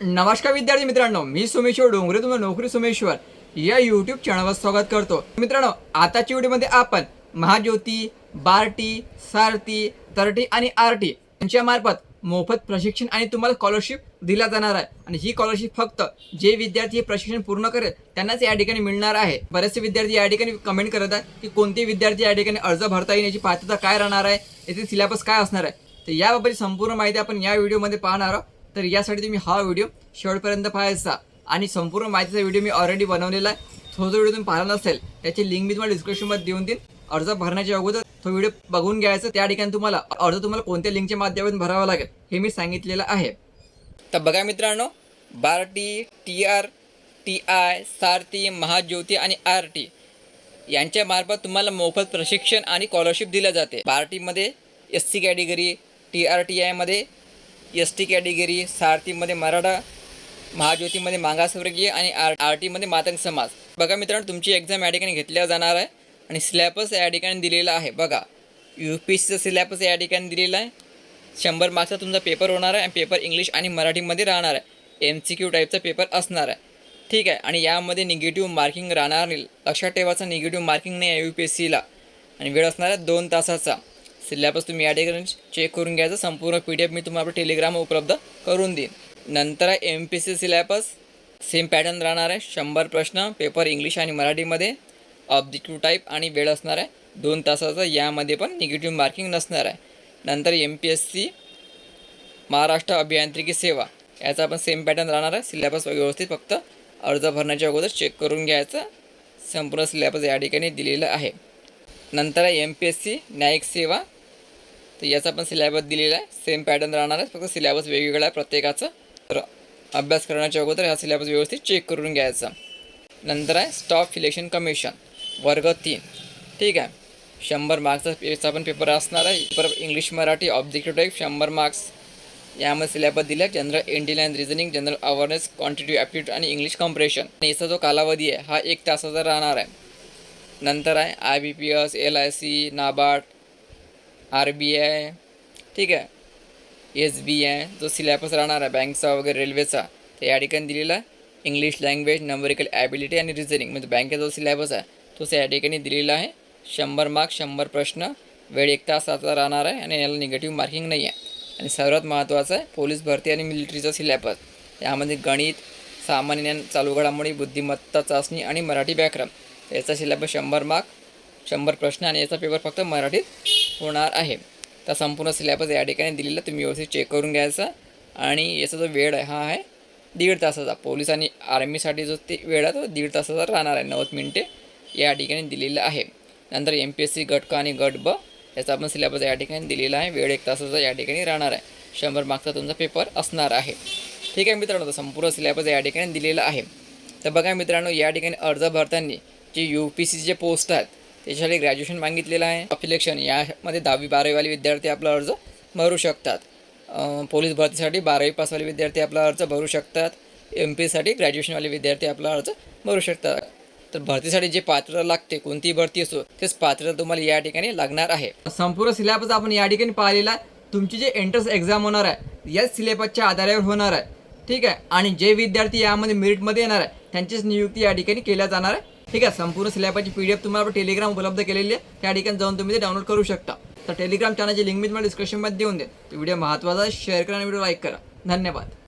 नमस्कार विद्यार्थी मित्रांनो मी सोमेश्वर डोंगरे तुम्हाला नोकरी सोमेश्वर या युट्यूब चॅनलवर स्वागत करतो. मित्रांनो आताच्या व्हिडिओमध्ये आपण महाज्योती बार्टी सारथी तरटी आणि आरटी यांच्यामार्फत मोफत प्रशिक्षण आणि तुम्हाला स्कॉलरशिप दिला जाणार आहे. आणि ही स्कॉलरशिप फक्त जे विद्यार्थी हे प्रशिक्षण पूर्ण करेल त्यांनाच या ठिकाणी मिळणार आहे. बरेचसे विद्यार्थी या ठिकाणी कमेंट करत आहेत की कोणते विद्यार्थी या ठिकाणी अर्ज भरता येईल याची पात्रता काय राहणार आहे याचे सिलेबस काय असणार आहे. तर याबाबतची संपूर्ण माहिती आपण या व्हिडिओमध्ये पाहणार आहोत. तर यासाठी तुम्ही हा व्हिडिओ शेवटपर्यंत पाहायचा. आणि संपूर्ण माहितीचा व्हिडिओ मी ऑलरेडी बनवलेला आहे. तो जो व्हिडिओ तुम्ही पाहिला नसेल त्याची लिंक मी तुम्हाला डिस्क्रिप्शनमध्ये देऊन देईन. अर्ज भरण्याच्या अगोदर तो व्हिडिओ बघून घ्यायचा. त्या ठिकाणी तुम्हाला अर्ज तुम्हाला कोणत्या लिंकच्या माध्यमातून भरावा लागेल हे मी सांगितलेलं आहे. तर बघा मित्रांनो BARTI T R T I Sarthi Mahajyoti आणि आर टी यांच्या मार्फत तुम्हाला मोफत प्रशिक्षण आणि स्कॉलरशिप दिलं जाते. बार टीमध्ये S C category T R T आयमध्ये एस टी कॅटेगरी सारथीमध्ये मराठा महाज्योतीमध्ये मागासवर्गीय आणि आर आर टीमध्ये मातंग समाज. बघा मित्रांनो तुमची एक्झाम या ठिकाणी घेतल्या जाणार आहे आणि सिलॅबस या ठिकाणी दिलेला आहे. बघा यू पी सीचा सिलॅबस या ठिकाणी दिलेला आहे. शंभर मार्क्सचा तुमचा पेपर होणार आहे आणि पेपर इंग्लिश आणि मराठीमध्ये राहणार आहे. एम सी क्यू टाईपचा पेपर असणार आहे. ठीक आहे आणि यामध्ये निगेटिव्ह मार्किंग राहणार नाही. लक्षात ठेवायचं निगेटिव्ह मार्किंग नाही आहे यू पी एस सीला आणि वेळ असणार आहे दोन तासाचा. सिलेबस तुम्ही या ठिकाणी चेक करून घ्यायचा. संपूर्ण पी डी एफ मी तुम्हाला टेलिग्राम उपलब्ध करून देईन. नंतर M P C syllabus. Same pattern राहणार आहे. शंभर प्रश्न पेपर इंग्लिश आणि मराठीमध्ये. ऑब्जेक्टिव्ह टाईप आणि वेळ असणार आहे. दोन तासाचा. यामध्ये पण निगेटिव्ह मार्किंग नसणार आहे. नंतर M P S C Maharashtra अभियांत्रिकी सेवा. याचा पण सेम पॅटर्न राहणार आहे. सिलेबस व्यवस्थित फक्त अर्ज भरण्याच्या अगोदर चेक करून घ्यायचा. संपूर्ण सिलेबस या ठिकाणी दिलेला आहे. नंतर एम पी एस सी न्यायिक सेवा. तर याचा पण सिलॅबस दिलेला आहे. सेम पॅटर्न राहणार आहे. फक्त सिलॅबस वेगवेगळा आहे प्रत्येकाचं. तर अभ्यास करण्याच्या अगोदर हा सिलॅबस व्यवस्थित चेक करून घ्यायचा. नंतर आहे स्टॉफ सिलेक्शन कमिशन वर्ग तीन. ठीक आहे. शंभर मार्क्सचा याचा पण पेपर असणार आहे. Paper English Marathi objective type शंभर मार्क्स यामध्ये सिलॅबस दिला आहे general intelligence reasoning general awareness quantitative aptitude आणि इंग्लिश कॉम्प्रेशन याचा जो कालावधी आहे हा एक तासाचा राहणार आहे. नंतर आहे I B P S L I C NABARD R B I ठीक आहे. एस बी आय जो सिलॅबस राहणार आहे बँकचा वगैरे रेल्वेचा तर या ठिकाणी दिलेला इंग्लिश लँग्वेज नंबरिकल ॲबिलिटी आणि रिझनिंग म्हणजे बँकेचा जो सिलॅबस आहे तो या ठिकाणी दिलेला आहे. शंभर मार्क शंभर प्रश्न वेळ एक तासाचा राहणार आहे आणि याला निगेटिव्ह मार्किंग नाही आहे. आणि सर्वात महत्त्वाचं आहे पोलीस भरती आणि मिलिटरीचा सिलॅबस यामध्ये गणित सामान्य ज्ञान चालू घडामोडी बुद्धिमत्ता चाचणी आणि मराठी व्याकरण. याचा सिलॅबस शंभर मार्क शंभर प्रश्न आणि याचा पेपर फक्त मराठीत होणार आहे. तर संपूर्ण सिलेबस या ठिकाणी दिलेला तुम्ही व्यवस्थित चेक करून घ्यायचा. आणि याचा जो वेळ आहे हा आहे दीड तासाचा. पोलीस आणि आर्मीसाठी जो ते वेळ आहे तो दीड तासाचा राहणार आहे. नव्वद मिनिटे या ठिकाणी दिलेलं आहे. नंतर एम पी एस सी गट क आणि गट ब याचा पण सिलेबस या ठिकाणी दिलेला आहे. वेळ एक तासाचा या ठिकाणी राहणार आहे. शंभर मार्क्सचा तुमचा पेपर असणार आहे. ठीक आहे मित्रांनो तर संपूर्ण सिलेबस या ठिकाणी दिलेला आहे. तर बघा मित्रांनो या ठिकाणी अर्ज भरताना जे यू पी सी जे पोस्ट आहेत त्याच्यासाठी ग्रॅज्युएशन मागितलेलं आहे. अफिलेक्शन यामध्ये दहावी बारावीवाले विद्यार्थी आपला अर्ज भरू शकतात. पोलीस भरतीसाठी बारावी पासवाले विद्यार्थी आपला अर्ज भरू शकतात. एम पीसाठी ग्रॅज्युएशनवाले विद्यार्थी आपला अर्ज भरू शकतात. तर भरतीसाठी जे पात्रता लागते कोणतीही भरती असो तेच पात्रता तुम्हाला या ठिकाणी लागणार आहे. संपूर्ण सिलेबस आपण या ठिकाणी पाहिलेला आहे. तुमची जे एंट्रन्स एक्झाम होणार आहे याच सिलेबसच्या आधारावर होणार आहे. ठीक आहे? आणि जे विद्यार्थी यामध्ये मेरिटमध्ये येणार आहे त्यांचीच नियुक्ती या ठिकाणी केल्या जाणार आहे. ठीक आहे संपूर्ण सिलेबसची पी डी एफ तुम्हाला टेलिग्राम उपलब्ध केलेली आहे. त्या ठिकाणी जाऊन तुम्ही ते डाउनलोड करू शकता. तर टेलिग्राम चॅनलची लिंक मी तुम्हाला डिस्क्रिप्शनमध्ये देऊन देईन. व्हिडिओ महत्त्वाचा शेअर करा आणि व्हिडिओ लाईक करा. धन्यवाद.